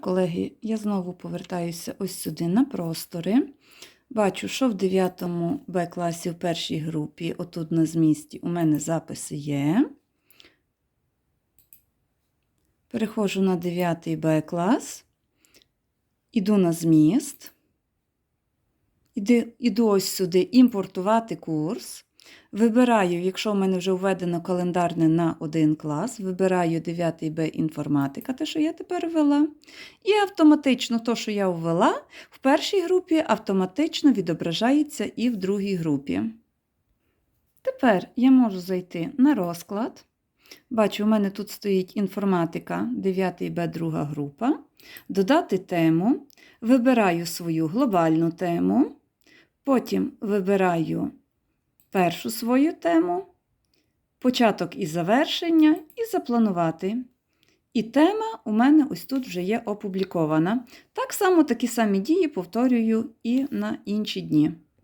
Колеги, я знову повертаюся ось сюди на простори. Бачу, що в 9 Б класі в першій групі, отут на змісті, у мене записи є. Переходжу на 9 Б клас, іду на зміст, іду ось сюди імпортувати курс. Вибираю, якщо в мене вже введено календарне на один клас, вибираю 9 Б інформатика, те, що я тепер ввела. І автоматично то, що я ввела, в першій групі автоматично відображається і в другій групі. Тепер я можу зайти на розклад. Бачу, у мене тут стоїть інформатика 9 Б друга група. Додати тему. Вибираю свою глобальну тему. Потім вибираю першу свою тему, початок і завершення, і запланувати. І тема у мене ось тут вже є опублікована. Так само такі самі дії повторюю і на інші дні.